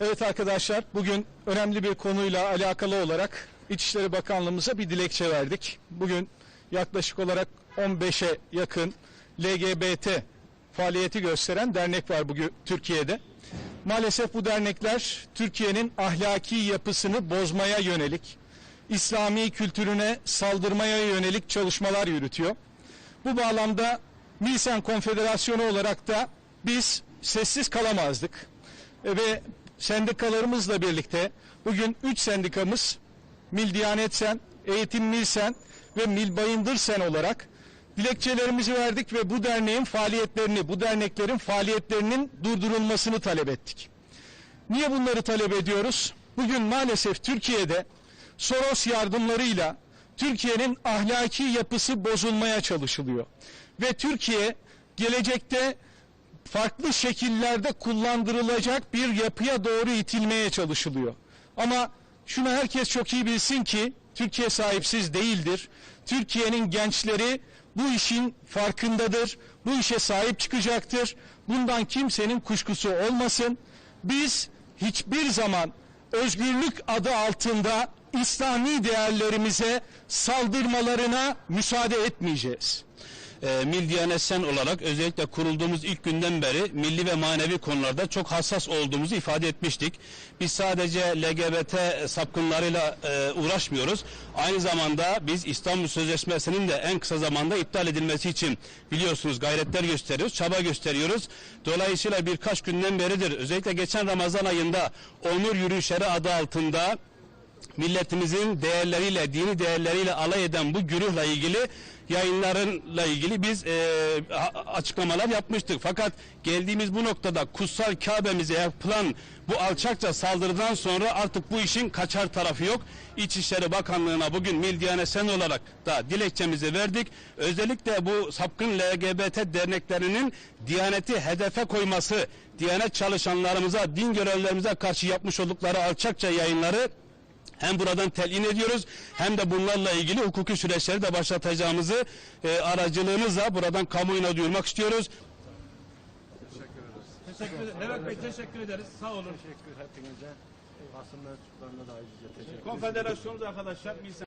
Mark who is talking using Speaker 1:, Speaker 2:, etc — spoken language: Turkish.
Speaker 1: Evet arkadaşlar bugün önemli bir konuyla alakalı olarak İçişleri Bakanlığımıza bir dilekçe verdik. Bugün yaklaşık olarak 15'e yakın LGBT faaliyeti gösteren dernek var bugün Türkiye'de. Maalesef bu dernekler Türkiye'nin ahlaki yapısını bozmaya yönelik, İslami kültürüne saldırmaya yönelik çalışmalar yürütüyor. Bu bağlamda Milsen Konfederasyonu olarak da biz sessiz kalamazdık. E, Ve sendikalarımızla birlikte bugün 3 sendikamız Mil Diyanet Sen, Eğitim Mil Sen ve Mil Bayındır Sen olarak dilekçelerimizi verdik ve bu derneğin faaliyetlerini, bu derneklerin faaliyetlerinin durdurulmasını talep ettik. Niye bunları talep ediyoruz? Bugün maalesef Türkiye'de Soros yardımlarıyla Türkiye'nin ahlaki yapısı bozulmaya çalışılıyor. Ve Türkiye gelecekte farklı şekillerde kullandırılacak bir yapıya doğru itilmeye çalışılıyor. Ama şunu herkes çok iyi bilsin ki Türkiye sahipsiz değildir. Türkiye'nin gençleri bu işin farkındadır. Bu işe sahip çıkacaktır. Bundan kimsenin kuşkusu olmasın. Biz hiçbir zaman özgürlük adı altında İslami değerlerimize saldırmalarına müsaade etmeyeceğiz.
Speaker 2: e, Mil Sen olarak özellikle kurulduğumuz ilk günden beri milli ve manevi konularda çok hassas olduğumuzu ifade etmiştik. Biz sadece LGBT sapkınlarıyla e, uğraşmıyoruz. Aynı zamanda biz İstanbul Sözleşmesi'nin de en kısa zamanda iptal edilmesi için biliyorsunuz gayretler gösteriyoruz, çaba gösteriyoruz. Dolayısıyla birkaç günden beridir özellikle geçen Ramazan ayında onur yürüyüşleri adı altında milletimizin değerleriyle, dini değerleriyle alay eden bu güruhla ilgili yayınlarla ilgili biz e, açıklamalar yapmıştık. Fakat geldiğimiz bu noktada kutsal Kabe'mize yapılan bu alçakça saldırıdan sonra artık bu işin kaçar tarafı yok. İçişleri Bakanlığı'na bugün Mil Diyanet Sen olarak da dilekçemizi verdik. Özellikle bu sapkın LGBT derneklerinin Diyaneti hedefe koyması, Diyanet çalışanlarımıza, din görevlilerimize karşı yapmış oldukları alçakça yayınları hem buradan telin ediyoruz hem de bunlarla ilgili hukuki süreçleri de başlatacağımızı e, aracılığımızla buradan kamuoyuna duyurmak istiyoruz.
Speaker 3: Teşekkür ederim. Levent Bey teşekkür ederiz. Sağ olun.
Speaker 4: Teşekkür hepinize. Basın mensuplarına da ayrıca teşekkür ederim.
Speaker 3: Konfederasyonumuz arkadaşlar. Milsen